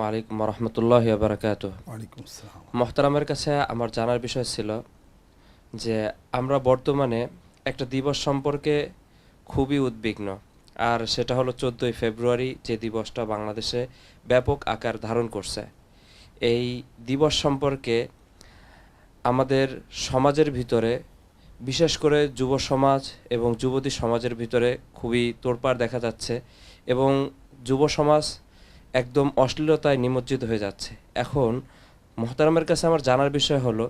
আসসালামু আলাইকুম রহমতুল্লাহ বারকাত মোহতারামের কাছে আমার জানার বিষয় ছিল যে আমরা বর্তমানে একটা দিবস সম্পর্কে খুবই উদ্বিগ্ন। আর সেটা হলো চোদ্দোই ফেব্রুয়ারি যে দিবসটা বাংলাদেশে ব্যাপক আকার ধারণ করছে। এই দিবস সম্পর্কে আমাদের সমাজের ভিতরে বিশেষ করে যুব সমাজ এবং যুবতী সমাজের ভিতরে খুবই তোড়পাড় দেখা যাচ্ছে এবং যুব সমাজ একদম অশ্লীলতায় নিমজ্জিত হয়ে যাচ্ছে। এখন মোহতারামের কাছে আমার জানার বিষয় হলো,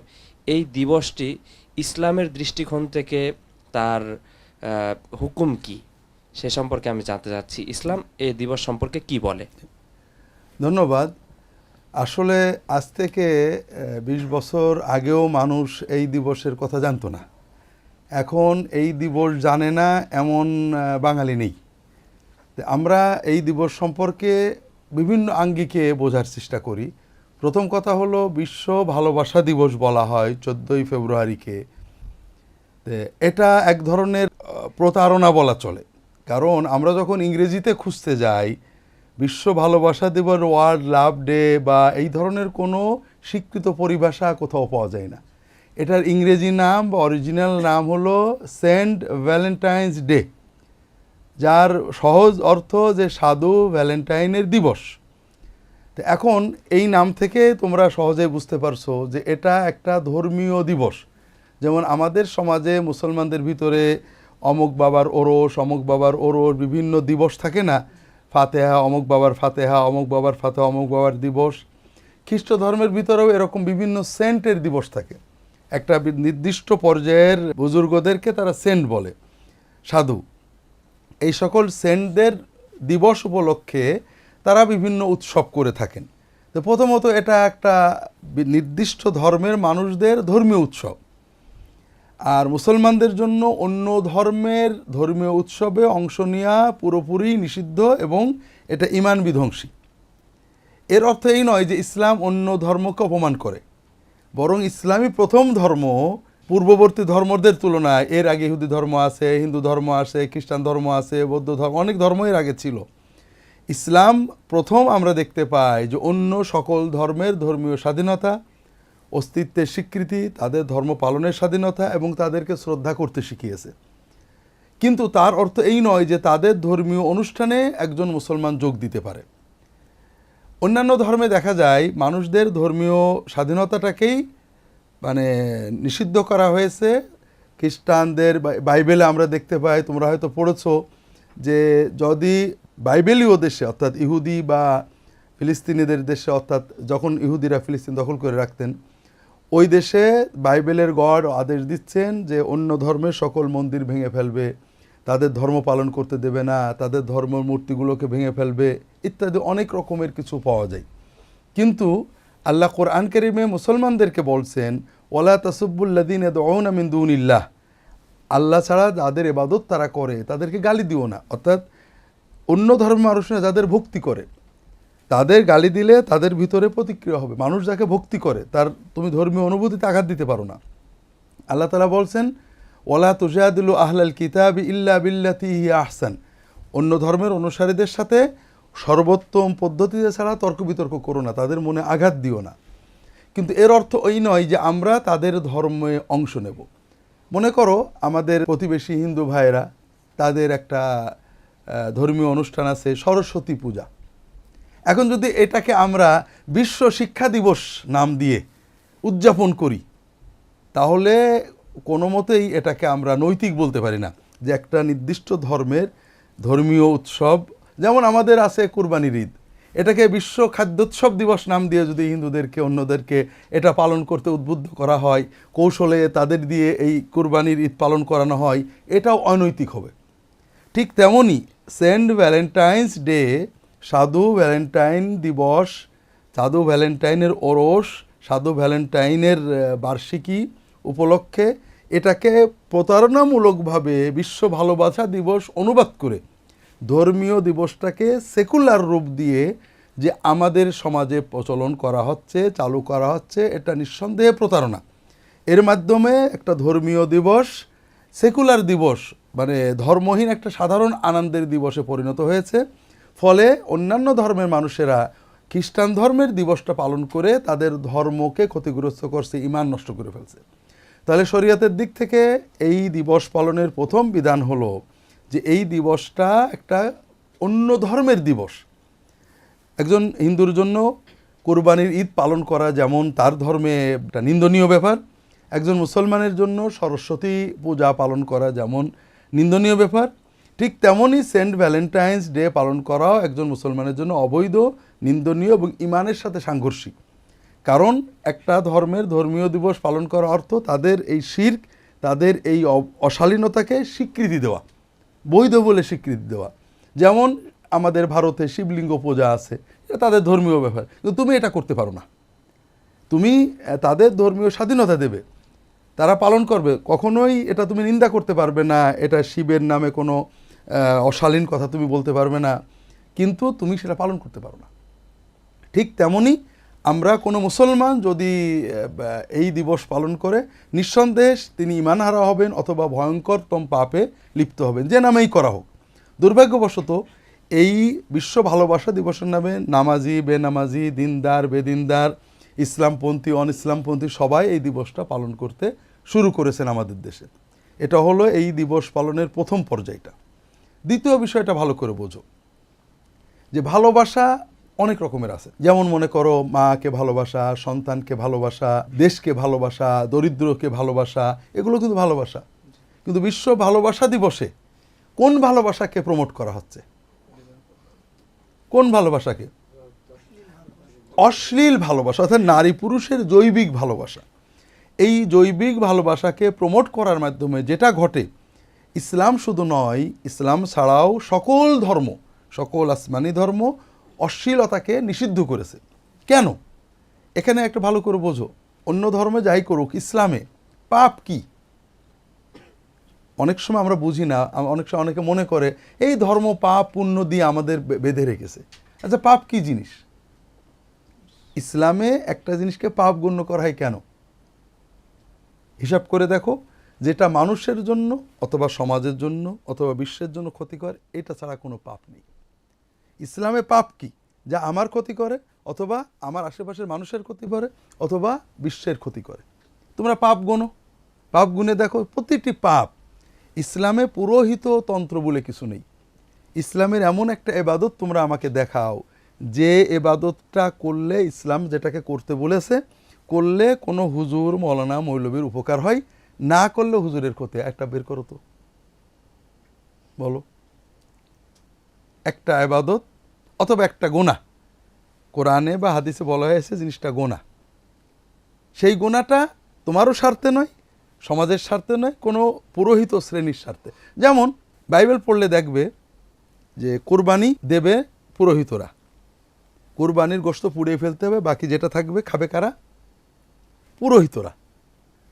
এই দিবসটি ইসলামের দৃষ্টিকোণ থেকে তার হুকুম কি? সে সম্পর্কে আমি জানতে চাচ্ছি। ইসলাম এই দিবস সম্পর্কে কি বলে? ধন্যবাদ। আসলে আজ থেকে বিশ বছর আগেও মানুষ এই দিবসের কথা জানতো না। এখন এই দিবস জানে না এমন বাঙালি নেই। আমরা এই দিবস সম্পর্কে বিভিন্ন আঙ্গিকে বোঝার চেষ্টা করি। প্রথম কথা হলো, বিশ্ব ভালোবাসা দিবস বলা হয় চোদ্দোই ফেব্রুয়ারিকে। এটা এক ধরনের প্রতারণা বলা চলে। কারণ আমরা যখন ইংরেজিতে খুঁজতে যাই, বিশ্ব ভালোবাসা দিবস, ওয়ার্ল্ড লাভ ডে বা এই ধরনের কোনো স্বীকৃত পরিভাষা কোথাও পাওয়া যায় না। এটার ইংরেজি নাম বা অরিজিনাল নাম হলো সেন্ট ভ্যালেন্টাইন্স ডে। যার সহজ অর্থ যে সাধু ভ্যালেন্টাইনের দিবস। তো এখন এই নাম থেকে তোমরা সহজে বুঝতে পারছ যে এটা একটা ধর্মীয় দিবস। যেমন আমাদের সমাজে মুসলমানদের ভিতরে অমুক বাবার ওরস, অমুক বাবার ওরস বিভিন্ন দিবস থাকে না। ফাতেহা, অমুক বাবার ফাতেহা, অমুক বাবার ফাতেহা, অমুক বাবার দিবস। খ্রিস্ট ধর্মের ভিতরেও এরকম বিভিন্ন সেন্টের দিবস থাকে। একটা নির্দিষ্ট পর্যায়ের বুজুর্গদেরকে তারা সেন্ট বলে, সাধু। এই সকল সেন্টদের দিবস উপলক্ষে তারা বিভিন্ন উৎসব করে থাকেন। তো প্রথমত এটা একটা নির্দিষ্ট ধর্মের মানুষদের ধর্মীয় উৎসব। আর মুসলমানদের জন্য অন্য ধর্মের ধর্মীয় উৎসবে অংশ নেওয়া পুরোপুরি নিষিদ্ধ এবং এটা ইমান বিধ্বংসী। এর অর্থ এই নয় যে ইসলাম অন্য ধর্মকে অপমান করে। বরং ইসলামই প্রথম ধর্ম পূর্ববর্তী ধর্মদের তুলনায়, এর আগে ইহুদি ধর্ম আছে, হিন্দু ধর্ম আছে, খ্রিস্টান ধর্ম আছে, বৌদ্ধ ধর্ম, অনেক ধর্ম এর আগে ছিল। ইসলাম প্রথম আমরা দেখতে পাই যে অন্য সকল ধর্মের ধর্মীয় স্বাধীনতা, অস্তিত্বের স্বীকৃতি, তাদের ধর্ম পালনের স্বাধীনতা এবং তাদেরকে শ্রদ্ধা করতে শিখিয়েছে। কিন্তু তার অর্থ এই নয় যে তাদের ধর্মীয় অনুষ্ঠানে একজন মুসলমান যোগ দিতে পারে। অন্যান্য ধর্মে দেখা যায়, মানুষদের ধর্মীয় স্বাধীনতাটাকেই মানে নিষিদ্ধ করা হয়েছে। খ্রিস্টানদের বাইবেলে আমরা দেখতে পাই, তোমরা হয়তো পড়েছো যে যদি বাইবেলীয় দেশে, অর্থাৎ ইহুদি বা ফিলিস্তিনিদের দেশে, অর্থাৎ যখন ইহুদিরা ফিলিস্তিন দখল করে রাখতেন, ওই দেশে বাইবেলের গড আদেশ দিচ্ছেন যে অন্য ধর্মের সকল মন্দির ভেঙে ফেলবে, তাদের ধর্ম পালন করতে দেবে না, তাদের ধর্ম মূর্তিগুলোকে ভেঙে ফেলবে ইত্যাদি অনেক রকমের কিছু পাওয়া যায়। কিন্তু আল্লাহ কোরআন করিমে মুসলমানদেরকে বলছেন ওলা তাসুবুল্লাদিন মিন্দুনিল্লাহ আল্লাহ ছাড়া যাদের এবাদত তারা করে, তাদেরকে গালি দিও না। অর্থাৎ অন্য ধর্মের মানুষরা যাদের ভক্তি করে, তাদের গালি দিলে তাদের ভিতরে প্রতিক্রিয়া হবে। মানুষ যাকে ভক্তি করে, তার তুমি ধর্মীয় অনুভূতিতে আঘাত দিতে পারো না। আল্লাহ তালা বলছেন ওলা তুজাদিলু আহলাল কিতাব ইল্লা বিল্লাতি আহসান। অন্য ধর্মের অনুসারীদের সাথে সর্বোত্তম পদ্ধতিতে ছাড়া তর্ক বিতর্ক করো না, তাদের মনে আঘাত দিও না। কিন্তু এর অর্থ ওই নয় যে আমরা তাদের ধর্মে অংশ নেব। মনে করো আমাদের প্রতিবেশী হিন্দু ভাইয়েরা, তাদের একটা ধর্মীয় অনুষ্ঠান আছে সরস্বতী পূজা। এখন যদি এটাকে আমরা বিশ্ব শিক্ষা দিবস নাম দিয়ে উদযাপন করি, তাহলে কোনো মতেই এটাকে আমরা নৈতিক বলতে পারি না যে একটা নির্দিষ্ট ধর্মের ধর্মীয় উৎসব যেমন আমাদের আছে কুরবানির ঈদ। এটাকে বিশ্ব খাদ্যোৎসব দিবস নাম দিয়ে যদি হিন্দুদেরকে, অন্যদেরকে এটা পালন করতে উদ্বুদ্ধ করা হয়, কৌশলে তাদের দিয়ে এই কুরবানির ঈদ পালন করানো হয়, এটাও অনৈতিক হবে। ঠিক তেমনই সেন্ট ভ্যালেন্টাইন্স ডে, সাধু ভ্যালেন্টাইন দিবস, সাধু ভ্যালেন্টাইনের ওরস, সাধু ভ্যালেন্টাইনের বার্ষিকী উপলক্ষে এটাকে প্রতারণামূলকভাবে বিশ্ব ভালোবাসা দিবস অনুবাদ করে ধর্মীয় দিবসটাকে সেকুলার রূপ দিয়ে যে আমাদের সমাজে প্রচলন করা হচ্ছে, চালু করা হচ্ছে, এটা নিঃসন্দেহে প্রতারণা। এর মাধ্যমে একটা ধর্মীয় দিবস, সেকুলার দিবস মানে ধর্মহীন একটা সাধারণ আনন্দের দিবসে পরিণত হয়েছে। ফলে অন্যান্য ধর্মের মানুষেরা খ্রিস্টান ধর্মের দিবসটা পালন করে তাদের ধর্মকে ক্ষতিগ্রস্ত করছে, ইমান নষ্ট করে ফেলছে। তাহলে শরীয়তের দিক থেকে এই দিবস পালনের প্রথম বিধান হলো যে এই দিবসটা একটা অন্য ধর্মের দিবস। একজন হিন্দুর জন্য কোরবানির ঈদ পালন করা যেমন তার ধর্মে একটা নিন্দনীয় ব্যাপার, একজন মুসলমানের জন্য সরস্বতী পূজা পালন করা যেমন নিন্দনীয় ব্যাপার, ঠিক তেমনই সেন্ট ভ্যালেন্টাইন্স ডে পালন করাও একজন মুসলমানের জন্য অবৈধ, নিন্দনীয় এবং ইমানের সাথে সাংঘর্ষিক। কারণ একটা ধর্মের ধর্মীয় দিবস পালন করা অর্থ তাদের এই শির্ক, তাদের এই অশালীনতাকে স্বীকৃতি দেওয়া। বৈধ বলে স্বীকৃতি দেওয়া। যেমন আমাদের ভারতে শিবলিঙ্গ পূজা আছে, এটা তাদের ধর্মীয় ব্যাপার। কিন্তু তুমি এটা করতে পারো না। তুমি তাদের ধর্মীয় স্বাধীনতা দেবে। তারা পালন করবে। কখনোই এটা তুমি নিন্দা করতে পারবে না, এটা শিবের নামে কোনো অশালীন কথা তুমি বলতে পারবে না। কিন্তু তুমি সেটা পালন করতে পারো না। ঠিক তেমনি আমরা কোনো মুসলমান যদি এই দিবস পালন করে, নিঃসন্দেহে তিনি ইমানহারা হবেন অথবা ভয়ঙ্করতম পাপে লিপ্ত হবেন, যে নামেই করা হোক। দুর্ভাগ্যবশত, এই বিশ্ব ভালোবাসা দিবসের নামে নামাজি, বেনামাজি, দিনদার, বেদিনদার, ইসলামপন্থী অন ইসলামপন্থী সবাই এই দিবসটা পালন করতে শুরু করেছেন আমাদের দেশে। এটা হলো এই দিবস পালনের প্রথম পর্যায়টা। দ্বিতীয় বিষয়টা ভালো করে বোঝো। যে ভালোবাসা অনেক রকমের আছে। যেমন মনে করো, মাকে ভালোবাসা, সন্তানকে ভালোবাসা, দেশকে ভালোবাসা, দরিদ্রকে ভালোবাসা, এগুলো কিন্তু ভালোবাসা। কিন্তু বিশ্ব ভালোবাসা দিবসে কোন ভালোবাসাকে প্রমোট করা হচ্ছে? কোন ভালোবাসাকে? অশ্লীল ভালোবাসা, অর্থাৎ নারী পুরুষের জৈবিক ভালোবাসা। এই জৈবিক ভালোবাসাকে প্রমোট করার মাধ্যমে যেটা ঘটে, ইসলাম শুধু নয়, ইসলাম ছাড়াও সকল ধর্ম, সকল আসমানি ধর্ম অশ্লীলতাকে নিষিদ্ধ করেছে। কেন? এখানে একটা ভালো করে বোঝো। অন্য ধর্মে যাই করুক, ইসলামে পাপ কি? অনেক সময় আমরা বুঝি না অনেক সময় অনেকে মনে করে, এই ধর্ম পাপ পুণ্য দিয়ে আমাদের বেঁধে রেখেছে। আচ্ছা পাপ কি জিনিস? ইসলামে একটা জিনিসকে পাপ গণ্য করা হয় কেন? হিসাব করে দেখো, যেটা মানুষের জন্য অথবা সমাজের জন্য অথবা বিশ্বের জন্য ক্ষতিকর, এটা ছাড়া কোনো পাপ নেই। ইসলামে পাপ কি? যা আমার ক্ষতি করে অথবা আমার আশেপাশের মানুষের ক্ষতি করে অথবা বিশ্বের ক্ষতি করে। তোমরা পাপ গুনো। পাপ গুনে দেখো, প্রতিটি পাপ ইসলামে পুরোহিত তন্ত্র বলে কিছু নেই। ইসলামের এমন একটা এবাদত তোমরা আমাকে দেখাও, যে এবাদতটা করলে ইসলাম যেটাকে করতে বলেছে, করলে কোনো হুজুর মৌলানা মৌলবীর উপকার হয়, না করলে হুজুরের ক্ষতি একটা বের করো তো। বলো। একটা এবাদত অথবা একটা গোনা। কোরআনে বা হাদিসে বলা হয়েছে জিনিসটা গোনা। সেই গোনাটা তোমারও স্বার্থে নয়, সমাজের স্বার্থে নয়, কোনো পুরোহিত শ্রেণির স্বার্থে। যেমন, বাইবেল পড়লে দেখবে যে কোরবানি দেবে পুরোহিতরা। কোরবানির গোস্ত পুড়িয়ে ফেলতে হবে, বাকি যেটা থাকবে খাবে কারা? পুরোহিতরা।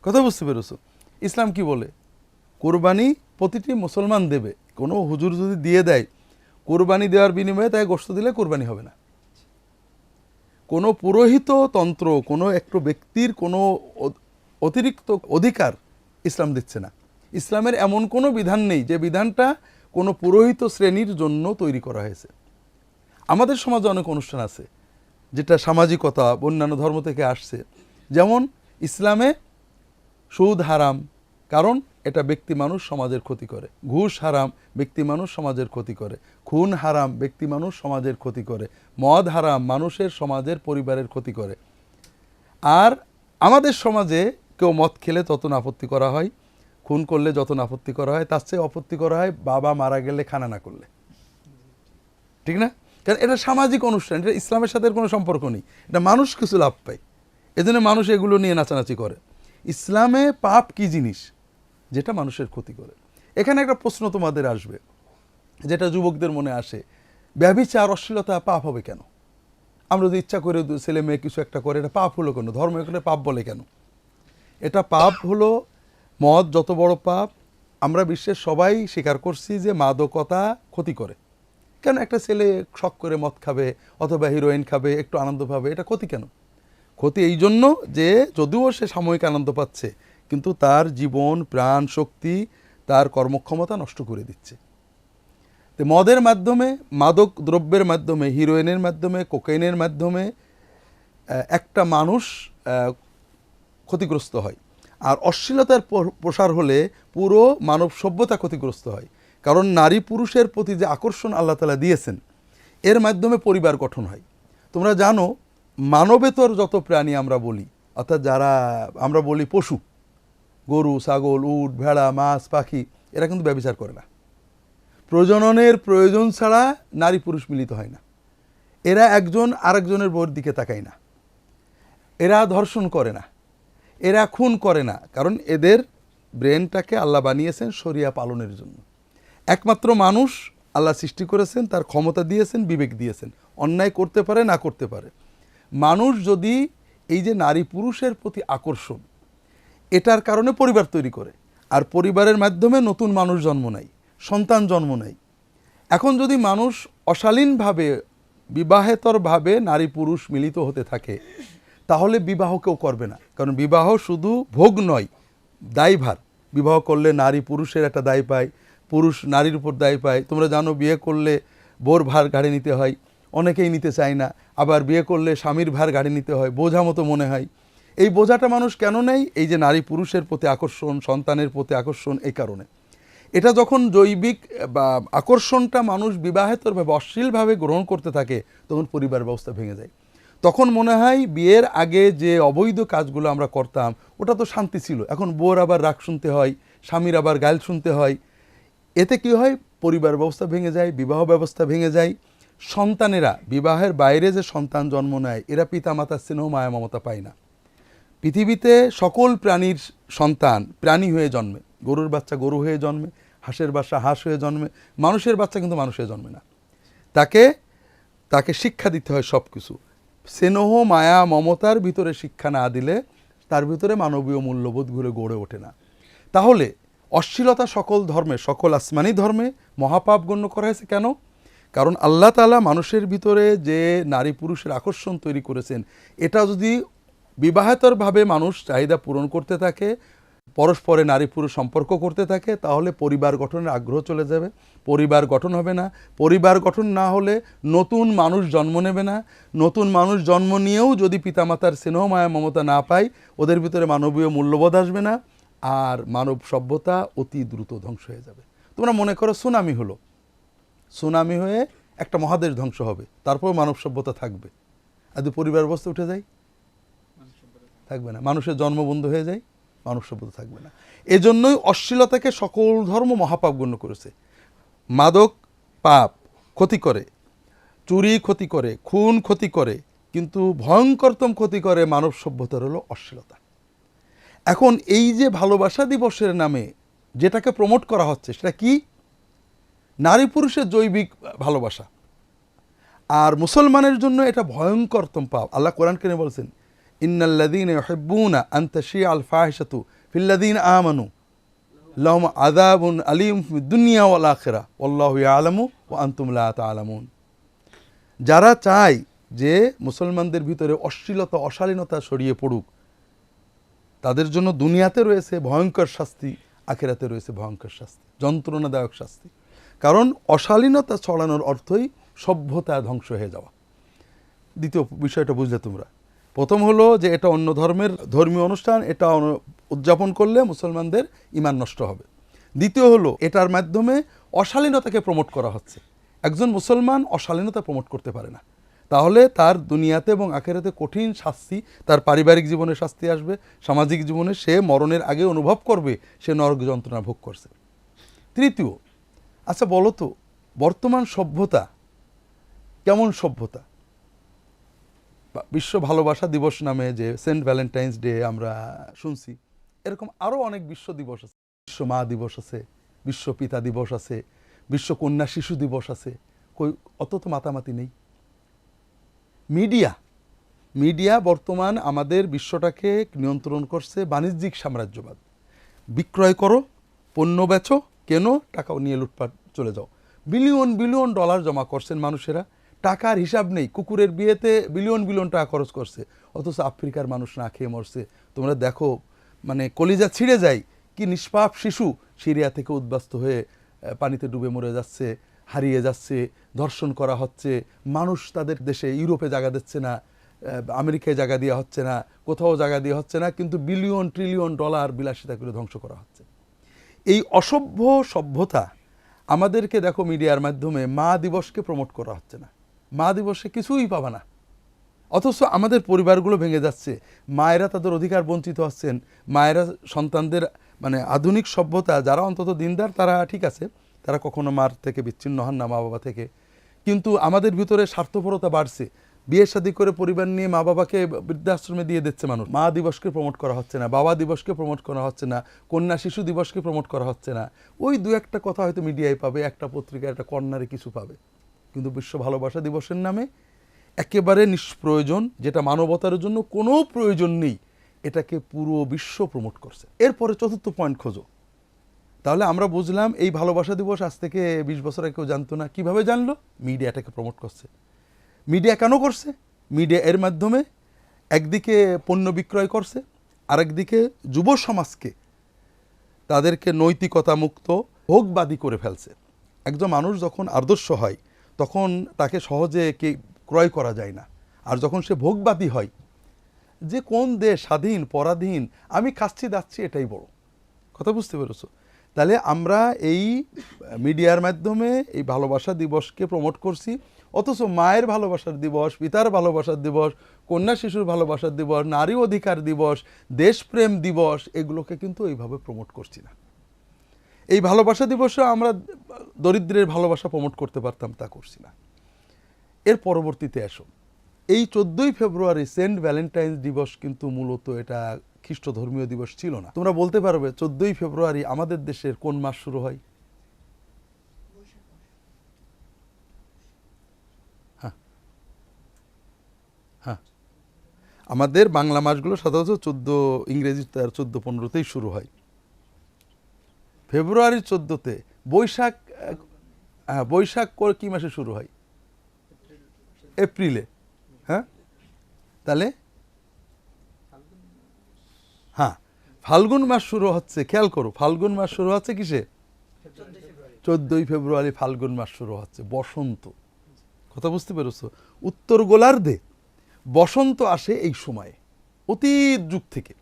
কথা বুঝতে পেরেছ? ইসলাম কি বলে? কোরবানি প্রতিটি মুসলমান দেবে। কোনো হুজুর যদি দিয়ে দেয় কোরবানি দেওয়ার বিনিময়ে তাই গোস্ত দিলে কোরবানি হবে না। কোনো পুরোহিত তন্ত্র, কোনো একটু ব্যক্তির কোনো অতিরিক্ত অধিকার ইসলাম দিচ্ছে না। ইসলামের এমন কোনো বিধান নেই যে বিধানটা কোনো পুরোহিত শ্রেণির জন্য তৈরি করা হয়েছে। আমাদের সমাজে অনেক অনুষ্ঠান আছে, যেটা সামাজিকতা, অন্যান্য ধর্ম থেকে আসছে। যেমন ইসলামে সুদ হারাম কারণ এটা ব্যক্তি মানুষ সমাজের ক্ষতি করে। ঘুষ হারাম ব্যক্তি মানুষ সমাজের ক্ষতি করে। খুন হারাম ব্যক্তি মানুষ সমাজের ক্ষতি করে। মদ হারাম মানুষের সমাজের পরিবারের ক্ষতি করে। আর আমাদের সমাজে কেউ মদ খেলে তত আপত্তি করা হয়, খুন করলে যত আপত্তি করা হয়, তার চেয়ে আপত্তি করা হয় বাবা মারা গেলে খানা না করলে। ঠিক না? কারণ এটা সামাজিক অনুষ্ঠান, এটা ইসলামের সাথে কোনো সম্পর্ক নেই। এটা মানুষ কিছু লাভ পায়। এজন্য মানুষ এগুলো নিয়ে নাচানাচি করে। ইসলামে পাপ কি জিনিস? যেটা মানুষের ক্ষতি করে। এখানে একটা প্রশ্ন তোমাদের আসবে, যেটা যুবকদের মনে আসে, ব্যভিচার, অশ্লীলতা পাপ হবে কেন? আমরা যদি ইচ্ছা করে ছেলে মেয়ে কিছু একটা করে, এটা পাপ হলো কেন? ধর্ম এখানে পাপ বলে কেন? এটা পাপ হলো মদ, যত বড় পাপ, আমরা বিশ্বের সবাই স্বীকার করছি যে মাদকতা ক্ষতি করে। কেন একটা ছেলে শখ করে মদ খাবে অথবা হিরোইন খাবে, একটু আনন্দ পাবে, এটা ক্ষতি কেন? ক্ষতি এই জন্য যে যদিও সে সাময়িক আনন্দ পাচ্ছে কিন্তু তার জীবন, প্রাণ, শক্তি তার কর্মক্ষমতা নষ্ট করে দিচ্ছে। তো মদের মাধ্যমে, মাদক দ্রব্যের মাধ্যমে, হিরোইনের মাধ্যমে, কোকাইনের মাধ্যমে একটা মানুষ ক্ষতিগ্রস্ত হয়। আর অশ্লীলতার প্রসার হলে পুরো মানব সভ্যতা ক্ষতিগ্রস্ত হয়। কারণ নারী পুরুষের প্রতি যে আকর্ষণ আল্লাহ তালা দিয়েছেন, এর মাধ্যমে পরিবার গঠন হয়। তোমরা জানো, মানবেতর যত প্রাণী আমরা বলি, অর্থাৎ যারা, আমরা বলি পশু গরু, ছাগল, উট, ভেড়া, মাছ, পাখি, এরা কিন্তু ব্যবচার করে না। প্রজননের প্রয়োজন ছাড়া নারী পুরুষ মিলিত হয় না। এরা একজন আরেকজনের বউর দিকে তাকায় না। এরা ধর্ষণ করে না। এরা খুন করে না। কারণ এদের ব্রেনটাকে আল্লাহ বানিয়েছেন শরিয়া পালনের জন্য। একমাত্র মানুষ আল্লাহ সৃষ্টি করেছেন, তার ক্ষমতা দিয়েছেন, বিবেক দিয়েছেন। অন্যায় করতে পারে, না করতে পারে। মানুষ যদি এই যে নারী পুরুষের প্রতি আকর্ষণ এটার কারণে পরিবার তৈরি করে। আর পরিবারের মাধ্যমে নতুন মানুষ জন্ম নেয়, সন্তান জন্ম নেয়। এখন যদি মানুষ অশালীনভাবে, বিবাহেতরভাবে নারী পুরুষ মিলিত হতে থাকে, তাহলে বিবাহ কেউ করবে না। কারণ বিবাহ শুধু ভোগ নয়, দায়ভার। বিবাহ করলে নারী পুরুষের একটা দায় পায়, পুরুষ নারীর উপর দায় পায়। তোমরা জানো, বিয়ে করলে বোর ভার গাড়ি নিতে হয়, অনেকেই নিতে চায় না। আবার বিয়ে করলে স্বামীর ভার গাড়ি নিতে হয়, বোঝা মতো মনে হয়। এই বোঝাটা মানুষ কেন নেই এই যে নারী পুরুষের প্রতি আকর্ষণ, সন্তানের প্রতি আকর্ষণ এই কারণে। এটা যখন জৈবিক বা আকর্ষণটা মানুষ বিবাহেতরভাবে অশ্লীলভাবে গ্রহণ করতে থাকে, তখন পরিবার ব্যবস্থা ভেঙে যায়। তখন মনে হয় বিয়ের আগে যে অবৈধ কাজগুলো আমরা করতাম, ওটা তো শান্তি ছিল। এখন বোর আবার রাগ শুনতে হয়, স্বামীর আবার গাল শুনতে হয়। এতে কি হয়? পরিবার ব্যবস্থা ভেঙে যায়, বিবাহ ব্যবস্থা ভেঙে যায়। সন্তানেরা, বিবাহের বাইরে যে সন্তান জন্ম নেয়, এরা পিতামাতার স্নেহ মায়া মমতা পায় না। পৃথিবীতে সকল প্রাণীর সন্তান প্রাণী হয়ে জন্মে। গরুর বাচ্চা গরু হয়ে জন্মে, হাঁসের বাচ্চা হাঁস হয়ে জন্মে, মানুষের বাচ্চা কিন্তু মানুষ হয়ে জন্মে না। তাকে তাকে শিক্ষা দিতে হয় সব কিছু স্নেহ, মায়া, মমতার ভিতরে শিক্ষা না দিলে তার ভিতরে মানবীয় মূল্যবোধগুলো গড়ে ওঠে না। তাহলে অশ্লীলতা সকল ধর্মে, সকল আসমানি ধর্মে মহাপাপ গণ্য করা হয়েছে কেন? কারণ আল্লাহ তালা মানুষের ভিতরে যে নারী পুরুষের আকর্ষণ তৈরি করেছেন, এটা যদি বিবাহেতরভাবে মানুষ চাহিদা পূরণ করতে থাকে, পরস্পরে নারী পুরুষ সম্পর্ক করতে থাকে, তাহলে পরিবার গঠনের আগ্রহ চলে যাবে। পরিবার গঠন হবে না। পরিবার গঠন না হলে নতুন মানুষ জন্ম নেবে না। নতুন মানুষ জন্ম নিয়েও যদি পিতামাতার স্নেহ মায়া মমতা না পায়, ওদের ভিতরে মানবীয় মূল্যবোধ আসবে না আর মানব সভ্যতা অতি দ্রুত ধ্বংস হয়ে যাবে। তোমরা মনে করো সুনামি হলো। সুনামি হয়ে একটা মহাদেশ ধ্বংস হবে তারপর মানব সভ্যতা থাকবে। আর পরিবার অবস্থা উঠে যায়। থাকবে না। মানুষের জন্ম বন্ধ হয়ে যায়, মানুষ সভ্যতা থাকবে না। এজন্যই অশ্লীলতাকে সকল ধর্ম মহাপাপ গণ্য করেছে। মাদক পাপ ক্ষতি করে, চুরি ক্ষতি করে, খুন ক্ষতি করে, কিন্তু ভয়ঙ্করতম ক্ষতি করে মানব সভ্যতার হলো অশ্লীলতা। এখন এই যে ভালোবাসা দিবসের নামে যেটাকে প্রমোট করা হচ্ছে, সেটা কি? নারী পুরুষের জৈবিক ভালোবাসা। আর মুসলমানের জন্য এটা ভয়ঙ্করতম পাপ। আল্লাহ কোরআন কেনে বলছেন ইন্নাল্লাদিন ইউহিব্বুনা আন তাশিয়া আল ফাহিশাতু ফিল্লাদিন আমানু লাহুম আযাবুন আলীম দুনিয়া ওয়াল আখিরা ওয়াল্লাহু ইয়ালামু ওয়া আনতুম লা তা'লামুন যারা চায় যে মুসলমানদের ভিতরে অশ্লীলতা, অশালীনতা ছড়িয়ে পড়ুক, তাদের জন্য দুনিয়াতে রয়েছে ভয়ঙ্কর শাস্তি, আখেরাতে রয়েছে ভয়ঙ্কর শাস্তি, যন্ত্রণাদায়ক শাস্তি। কারণ অশালীনতা ছড়ানোর অর্থই সভ্যতা ধ্বংস হয়ে যাওয়া। দ্বিতীয় বিষয়টা বুঝলে তোমরা। প্রথম হলো যে এটা অন্য ধর্মের ধর্মীয় অনুষ্ঠান, এটা উদযাপন করলে মুসলমানদের ইমান নষ্ট হবে। দ্বিতীয় হলো, এটার মাধ্যমে অশালীনতাকে প্রমোট করা হচ্ছে। একজন মুসলমান অশালীনতা প্রমোট করতে পারে না। তাহলে তার দুনিয়াতে এবং আখেরাতে কঠিন শাস্তি, তার পারিবারিক জীবনে শাস্তি আসবে, সামাজিক জীবনে সে মরণের আগে অনুভব করবে, সে নরক যন্ত্রণা ভোগ করছে। তৃতীয় আচ্ছা বলো তো, বর্তমান সভ্যতা কেমন সভ্যতা? বিশ্ব ভালোবাসা দিবস নামে যে সেন্ট ভ্যালেন্টাইন্স ডে আমরা শুনছি, এরকম আরও অনেক বিশ্ব দিবস আছে। বিশ্ব মা দিবস আছে, বিশ্ব পিতা দিবস আছে, বিশ্ব কন্যা শিশু দিবস আছে। কই অত তো মাতামাতি নেই। মিডিয়া মিডিয়া বর্তমান আমাদের বিশ্বটাকে নিয়ন্ত্রণ করছে বাণিজ্যিক সাম্রাজ্যবাদ। বিক্রয় করো, পণ্য বেচো, কেন টাকাও নিয়ে লুটপাট চলে যাও। বিলিয়ন বিলিয়ন ডলার জমা করছেন মানুষেরা। টাকার হিসাব নেই, কুকুরের বিয়েতে বিলিয়ন বিলিয়ন টাকা খরচ করছে, অথচ আফ্রিকার মানুষ না খেয়ে মরছে। তোমরা দেখো মানে কলিজা ছিঁড়ে যায়, কি নিষ্পাপ শিশু সিরিয়া থেকে উদ্বাস্ত হয়ে পানিতে ডুবে মরে যাচ্ছে, হারিয়ে যাচ্ছে, ধর্ষণ করা হচ্ছে, মানুষ তাদের দেশে, ইউরোপে জায়গা দিচ্ছে না আমেরিকায় জায়গা দেওয়া হচ্ছে না, কোথাও জায়গা দেওয়া হচ্ছে না, কিন্তু বিলিয়ন ট্রিলিয়ন ডলার বিলাসিতা করে ধ্বংস করা হচ্ছে। এই অসভ্য সভ্যতা আমাদেরকে, দেখো, মিডিয়ার মাধ্যমে মা দিবসকে প্রমোট করা হচ্ছে না। মা দিবসে কিছুই পাবে না। অথচ আমাদের পরিবারগুলো ভেঙে যাচ্ছে। মায়েরা তাদের অধিকার বঞ্চিত হচ্ছেন। মায়েরা সন্তানদের মানে আধুনিক সভ্যতা, যারা অন্তত দিনদার, তারা ঠিক আছে। তারা কখনো মার থেকে বিচ্ছিন্ন হন না মা বাবা থেকে। কিন্তু আমাদের ভিতরে স্বার্থপরতা বাড়ছে। বিয়ে শাদী করে পরিবার নিয়ে মা বাবাকে বৃদ্ধাশ্রমে দিয়ে দিচ্ছে মানুষ। মা দিবসকে প্রমোট করা হচ্ছে না, বাবা দিবসকে প্রমোট করা হচ্ছে না, কন্যা শিশু দিবসকে প্রমোট করা হচ্ছে না। ওই দু একটা কথা হয়তো মিডিয়ায় পাবে, একটা পত্রিকায়, একটা কর্নারে কিছু পাবে। কিন্তু বিশ্ব ভালোবাসা দিবসের নামে একেবারে নিষ্প্রয়োজন, যেটা মানবতার জন্য কোনো প্রয়োজন নেই, এটাকে পুরো বিশ্ব প্রমোট করছে। এরপরে চতুর্থ পয়েন্ট খোঁজো। তাহলে আমরা বুঝলাম এই ভালোবাসা দিবস আজ থেকে বিশ বছর আগে কেউ জানতো না। কীভাবে জানলো? মিডিয়াটাকে প্রমোট করছে। মিডিয়া কেন করছে? মিডিয়া এর মাধ্যমে একদিকে পণ্য বিক্রয় করছে, আরেকদিকে যুব সমাজকে তাদেরকে নৈতিকতা মুক্ত ভোগবাদী করে ফেলছে। একজন মানুষ যখন আদর্শ হয় তখন তাকে সহজে কে ক্রয় করা যায় না। আর যখন সে ভোগবাদী হয়, যে কোন দেশ স্বাধীন, পরাধীন, আমি খাচ্ছি, দাচ্ছি, এটাই বড়। কথা বুঝতে পেরেছ? তাহলে আমরা এই মিডিয়ার মাধ্যমে এই ভালোবাসা দিবসকে প্রমোট করছি। অথচ মায়ের ভালোবাসার দিবস, পিতার ভালোবাসার দিবস, কন্যা শিশুর ভালোবাসার দিবস, নারী অধিকার দিবস, দেশপ্রেম দিবস, এগুলোকে কিন্তু এইভাবে প্রমোট করছি না। এই ভালোবাসা দিবসে আমরা দরিদ্রের ভালোবাসা প্রমোট করতে পারতাম, তা করছি না। এর পরবর্তীতে এসো এই চোদ্দই ফেব্রুয়ারি সেন্ট ভ্যালেন্টাইন্স দিবস কিন্তু মূলত এটা খ্রিস্ট ধর্মীয় দিবস ছিল না। তোমরা বলতে পারবে, চোদ্দই ফেব্রুয়ারি আমাদের দেশের কোন মাস শুরু হয়? হ্যাঁ। হ্যাঁ। আমাদের বাংলা মাসগুলো সাধারণত চোদ্দ ইংরেজি চোদ্দ পনেরোতেই শুরু হয়। ফেব্রুয়ারির চোদ্দোতে বৈশাখ হ্যাঁ বৈশাখ কি মাসে শুরু হয়? এপ্রিলে। হ্যাঁ? তাহলে? হ্যাঁ ফাল্গুন মাস শুরু হচ্ছে, খেয়াল করো, ফাল্গুন মাস শুরু হচ্ছে কিসে? চোদ্দই ফেব্রুয়ারি ফাল্গুন মাস শুরু হচ্ছে, বসন্ত। কথা বুঝতে পেরেছ? উত্তর গোলার্ধে বসন্ত আসে এই সময়ে, অতীত যুগ থেকে।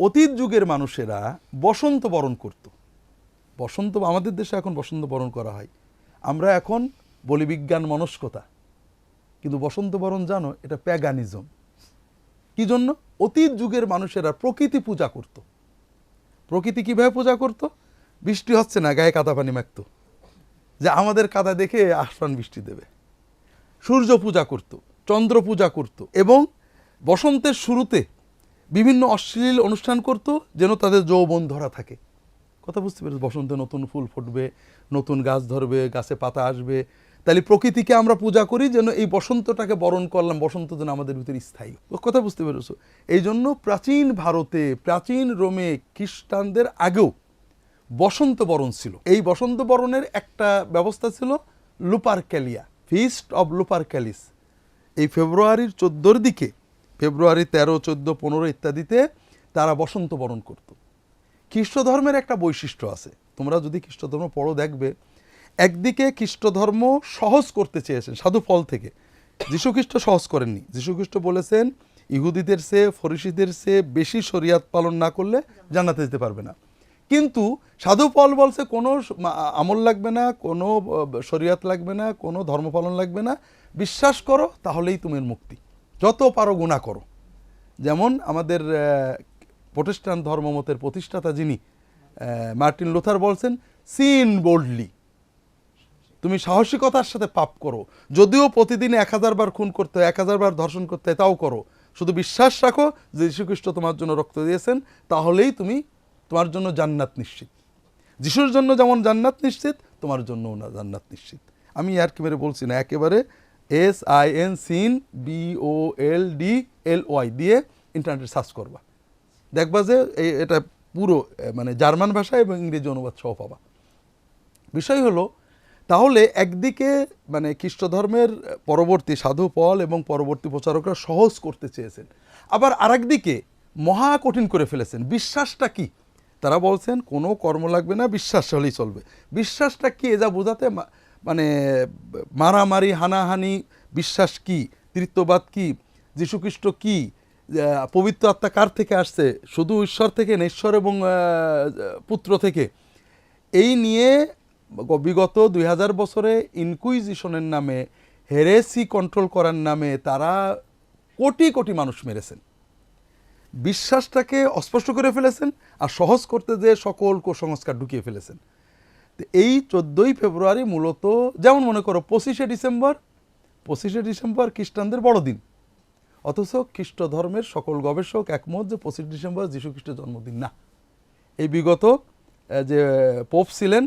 অতীত যুগের মানুষেরা বসন্ত বরণ করত। বসন্ত, আমাদের দেশে এখন বসন্ত বরণ করা হয়। আমরা এখন বলি বিজ্ঞান মনস্কতা। কিন্তু বসন্ত বরণ জানো, এটা প্যাগানিজম। কি জন্য? অতীত যুগের মানুষেরা প্রকৃতি পূজা করত। প্রকৃতি কীভাবে পূজা করত? বৃষ্টি হচ্ছে না, গায়ে কাদা পানি মাখত। যে আমাদের কাদা দেখে আসমান বৃষ্টি দেবে। সূর্য পূজা করত, চন্দ্র পূজা করত এবং বসন্তের শুরুতে বিভিন্ন অশ্লীল অনুষ্ঠান করত যেন তাদের যৌবন ধরা থাকে। কথা বুঝতে পেরেছি? বসন্তে নতুন ফুল ফুটবে, নতুন গাছ ধরবে, গাছে পাতা আসবে। তাহলে প্রকৃতিকে আমরা পূজা করি, যেন এই বসন্তটাকে বরণ করলাম। বসন্ত যেন আমাদের ভিতরে স্থায়ী। কথা বুঝতে পেরেছ? এই জন্য প্রাচীন ভারতে, প্রাচীন রোমে খ্রিস্টানদের আগেও বসন্ত বরণ ছিল। এই বসন্ত বরণের একটা ব্যবস্থা ছিল Lupercalia feast of Lupercalia এই ফেব্রুয়ারির চোদ্দোর দিকে, ফেব্রুয়ারি তেরো, চোদ্দ, পনেরো ইত্যাদিতে তারা বসন্ত বরণ করত। খ্রিস্ট ধর্মের একটা বৈশিষ্ট্য আছে। তোমরা যদি খ্রিস্ট ধর্ম পড়ো, দেখবে একদিকে খ্রিস্ট ধর্ম সহজ করতে চেয়েছেন, সাধু ফল থেকে। যীশুখ্রিস্ট সহজ করেননি। যীশুখ্রিস্ট বলেছেন, ইহুদিদের সে ফরিসিদের সে বেশি শরিয়াত পালন না করলে জানাতে যেতে পারবে না। কিন্তু সাধু পল বলছে, কোনো আমল লাগবে না, কোনো শরিয়াত লাগবে না, কোনো ধর্ম পালন লাগবে না। বিশ্বাস করো, তাহলেই তুমি মুক্তি। যত পারো গুণা করো। যেমন আমাদের আহ, প্রোটেস্টান্ট ধর্মমতের প্রতিষ্ঠাতা যিনি মার্টিন লোথার বলছেন সিন বোল্ডলি তুমি সাহসিকতার সাথে পাপ করো। যদিও প্রতিদিন এক হাজার বার খুন করতে হয় এক হাজার বার ধর্ষণ করতে হয় তাও করো। শুধু বিশ্বাস রাখো যে যীশুখ্রিস্ট তোমার জন্য রক্ত দিয়েছেন তাহলেই তুমি তোমার জন্য জান্নাত নিশ্চিত। যিশুর জন্য যেমন জান্নাত নিশ্চিত তোমার জন্য না জান্নাত নিশ্চিত। আমি আর কি মেরে বলছি না একেবারে S I N sin B O L D L Y দিয়ে ইন্টারনেটে সার্চ করবা। দেখবা যে এটা পুরো মানে জার্মান ভাষা এবং ইংরেজি অনুবাদ সহ পাবা। বিষয় হলো, তাহলে একদিকে মানে খ্রিস্ট ধর্মের পরবর্তী সাধু পল এবং পরবর্তী প্রচারকরা সহজ করতে চেয়েছেন। আবার আরেকদিকে মহা কঠিন করে ফেলেছেন। বিশ্বাসটা কি? তারা বলছেন, কোনো কর্ম লাগবে না, বিশ্বাস হলেই চলবে। বিশ্বাসটা কি? এ যা বোঝাতে মানে মারামারি, হানাহানি, বিশ্বাস কি? তৃত্ববাদ কি? যীশুখ্রিস্ট কি? পবিত্র আত্মা কার থেকে আসছে? শুধু ঈশ্বর থেকে না, ঈশ্বর এবং পুত্র থেকে। এই নিয়ে বিগত দুই হাজার বছরে ইনকুইজিশনের নামে, হেরেসি কন্ট্রোল করার নামে তারা কোটি কোটি মানুষ মেরেছেন। বিশ্বাসটাকে অস্পষ্ট করে ফেলেছেন আর সহজ করতে যে সকল কুসংস্কার ঢুকিয়ে ফেলেছেন। তো এই চোদ্দোই ফেব্রুয়ারি মূলত, যেমন মনে করো, পঁচিশে ডিসেম্বর পঁচিশে ডিসেম্বর খ্রিস্টানদের বড়দিন। অথচ খ্রিস্ট ধর্মের সকল গবেষক একমত যে পঁচিশ ডিসেম্বর যীশু খ্রিস্টের জন্মদিন। না। এই বিগত যে পোপ ছিলেন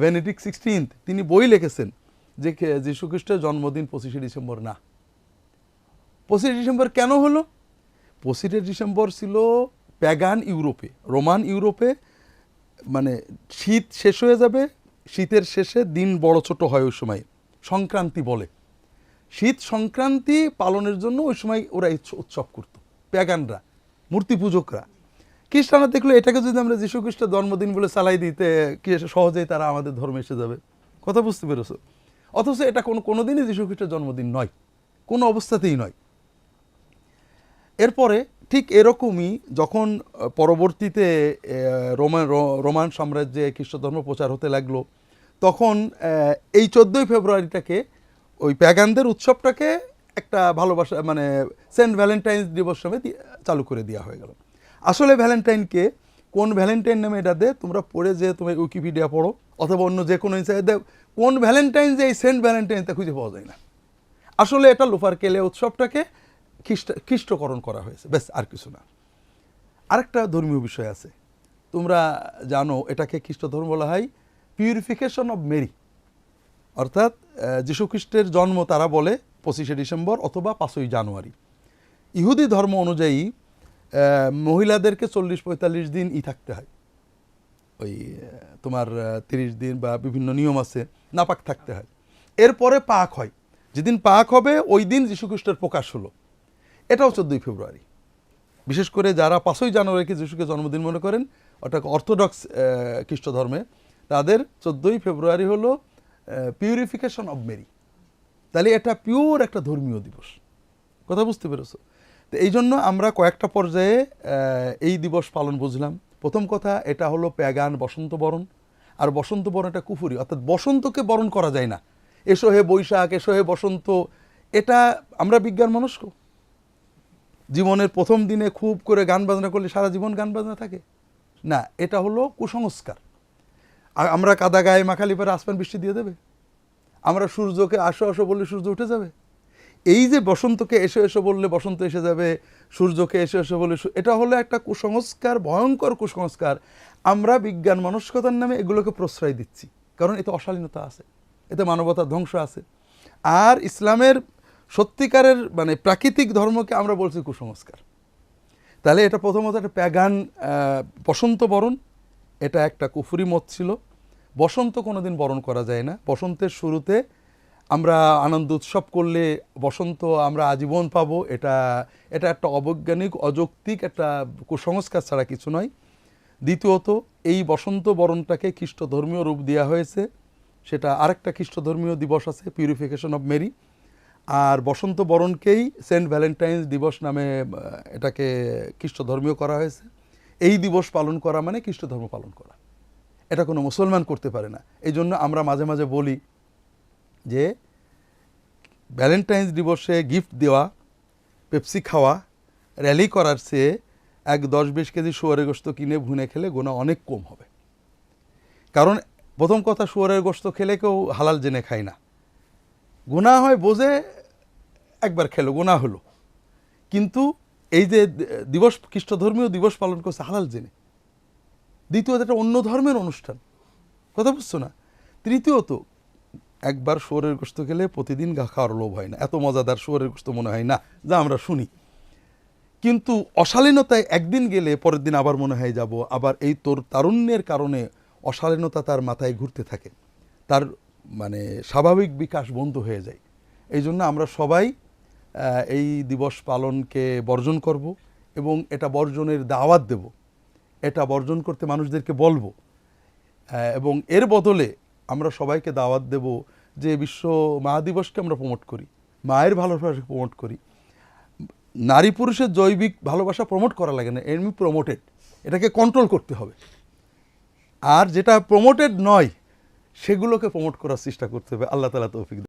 ভেনেডিক সিক্সটিন্থ, তিনি বই লিখেছেন যে কে- যীশু খ্রিস্টের জন্মদিন পঁচিশে ডিসেম্বর না। পঁচিশে ডিসেম্বর কেন হলো? পঁচিশে ডিসেম্বর ছিল প্যাগান ইউরোপে, রোমান ইউরোপে মানে শীত শেষ হয়ে যাবে, শীতের শেষে দিন বড় ছোট হয় ওই সময়, সংক্রান্তি বলে। শীত সংক্রান্তি পালনের জন্য ওই সময় ওরা উৎসব করত। প্যাগানরা, মূর্তি পূজকরা। খ্রিস্টানরা দেখল এটাকে যদি আমরা যীশু খ্রিস্টের জন্মদিন বলে চালাই দিতে, কি সহজেই তারা আমাদের ধর্মে এসে যাবে? কথা বুঝতে পেরেছ? অথচ এটা কোনো কোনোদিনই যীশু খ্রিস্টের জন্মদিন নয়। কোনো অবস্থাতেই নয়। এরপরে ঠিক এরকমই যখন পরবর্তীতে রোমান রোমান সাম্রাজ্যে খ্রিস্ট ধর্ম প্রচার হতে লাগল, তখন এই চোদ্দোই ফেব্রুয়ারিটাকে ওই প্যাগানদের উৎসবটাকে একটা ভালোবাসা মানে সেন্ট ভ্যালেন্টাইন্স দিবস দি- চালু করে দেওয়া হয়ে গেল। আসলে ভ্যালেন্টাইনকে কোন ভ্যালেন্টাইন নামে এটা দে তোমরা পড়ে যে তুমি উইকিপিডিয়া পড়ো, অথবা অন্য যে কোনো ইনসাইড কোন ভ্যালেন্টাইন যে এই সেন্ট ভ্যালেন্টাইন তা খুঁজে পাওয়া যায় না। আসলে এটা লোফার কেলে উৎসবটাকে খ্রিস্ট, খ্রিস্টকরণ করা হয়েছে। ব্যাস, আর কিছু না। আরেকটা ধর্মীয় বিষয় আছে। তোমরা জানো, এটাকে খ্রিস্ট ধর্ম বলা হয় পিউরিফিকেশন অফ মেরি অর্থাৎ আহ, যীশু খ্রিস্টের জন্ম তারা বলে পঁচিশে ডিসেম্বর অথবা পাঁচই জানুয়ারি। ইহুদি ধর্ম অনুযায়ী মহিলাদেরকে চল্লিশ পঁয়তাল্লিশ দিন ই থাকতে হয়। ওই তোমার তিরিশ দিন বা বিভিন্ন নিয়ম আছে নাপাক থাকতে হয়। এরপরে পাক হয়। যেদিন পাক হবে ওই দিন যীশুখ্রিস্টের প্রকাশ হলো। এটাও চোদ্দোই ফেব্রুয়ারি। বিশেষ করে যারা পাঁচই জানুয়ারিকে যিশুকে জন্মদিন মনে করেন ওটা অর্থোডক্স খ্রিস্ট ধর্মে তাদের চোদ্দোই ফেব্রুয়ারি হলো পিউরিফিকেশন অব মেরি তাহলে এটা পিওর একটা ধর্মীয় দিবস। কথা বুঝতে পেরেছ? তো এই জন্য আমরা কয়েকটা পর্যায়ে এই দিবস পালন বুঝলাম। প্রথম কথা, এটা হলো প্যাগান বসন্ত বরণ। আর বসন্ত বরণ এটা কুফুরি। অর্থাৎ বসন্তকে বরণ করা যায় না। এসো হে বৈশাখ, এসো হে বসন্ত। এটা আমরা বিজ্ঞান মনস্ক। জীবনের প্রথম দিনে খুব করে গান বাজনা করলে সারা জীবন গান বাজনা থাকে। না, এটা হলো কুসংস্কার। আমরা কাদা গায়ে মাখালি পরে আসমান বৃষ্টি দিয়ে দেবে। আমরা সূর্যকে আসো আসো বললে সূর্য উঠে যাবে। এই যে বসন্তকে এসো এসো বললে বসন্ত এসে যাবে, সূর্যকে এসো এসো বললে এটা হলো একটা কুসংস্কার, ভয়ঙ্কর কুসংস্কার। আমরা বিজ্ঞান মনস্কতার নামে এগুলোকে প্রশ্রয় দিচ্ছি, কারণ এতে অশালীনতা আছে, এতে মানবতার ধ্বংস আছে। আর ইসলামের সত্যিকারের মানে প্রাকৃতিক ধর্মকে আমরা বলছি কুসংস্কার। তাহলে এটা প্রথমত একটা প্যাগান বসন্ত বরণ, এটা একটা কুফুরি মত ছিল। বসন্ত কোনোদিন বরণ করা যায় না। বসন্তের শুরুতে আমরা আনন্দ উৎসব করলে বসন্ত আমরা আজীবন পাবো। এটা এটা একটা অবৈজ্ঞানিক, অযৌক্তিক একটা কুসংস্কার ছাড়া কিছু নয়। দ্বিতীয়ত, এই বসন্ত বরণটাকে খ্রিস্ট ধর্মীয় রূপ দেওয়া হয়েছে। সেটা আরেকটা খ্রিস্ট ধর্মীয় দিবস আছে পিউরিফিকেশন অফ মেরি আর বসন্ত বরণকেই সেন্ট ভ্যালেন্টাইন্স দিবস নামে, এটাকে খ্রিস্ট ধর্মীয় করা হয়েছে। এই দিবস পালন করা মানে খ্রিস্ট ধর্ম পালন করা। এটা কোনো মুসলমান করতে পারে না। এই জন্য আমরা মাঝে মাঝে বলি যে ভ্যালেন্টাইন্স দিবসে গিফট দেওয়া পেপসি খাওয়া র্যালি করার চেয়ে এক দশ বিশ কেজি শুয়ারের গোস্ত কিনে ভুনে খেলে গোনা অনেক কম হবে। কারণ প্রথম কথা, শুয়ারের গোস্ত খেলে কেউ হালাল জেনে খায় না। গোনা হয় বোঝে, একবার খেলো, গোনা হলো। কিন্তু এই যে দিবস খ্রিস্ট ধর্মীয় দিবস পালন করছে, হালাল জেনে। দ্বিতীয়ত এটা অন্য ধর্মের অনুষ্ঠান। কথা বুঝছ না? তৃতীয়ত, একবার শুয়োরের গোস্ত খেলে প্রতিদিন গা খাওয়ার লোভ হয় না। এত মজাদার শুয়োরের গোস্ত মনে হয় না, যা আমরা শুনি। কিন্তু অশালীনতায় একদিন গেলে পরের দিন আবার মনে হয় যাব, আবার এই তোর তারুণ্যের কারণে অশালীনতা তার মাথায় ঘুরতে থাকে। তার মানে স্বাভাবিক বিকাশ বন্ধ হয়ে যায়। এই জন্য আমরা সবাই এই দিবস পালনকে বর্জন করব এবং এটা বর্জনের দাওয়াত দেব। এটা বর্জন করতে মানুষদেরকে বলব। এবং এর বদলে আমরা সবাইকে দাওয়াত দেব যে বিশ্ব মা দিবসকে আমরা প্রমোট করি, মায়ের ভালোবাসাকে প্রমোট করি। নারী পুরুষের জৈবিক ভালোবাসা প্রমোট করা লাগে না, এমনি প্রমোটেড এটাকে কন্ট্রোল করতে হবে। আর যেটা প্রমোটেড নয়, সেগুলোকে প্রমোট করার চেষ্টা করতে হবে। আল্লাহ তালা তৌফিক।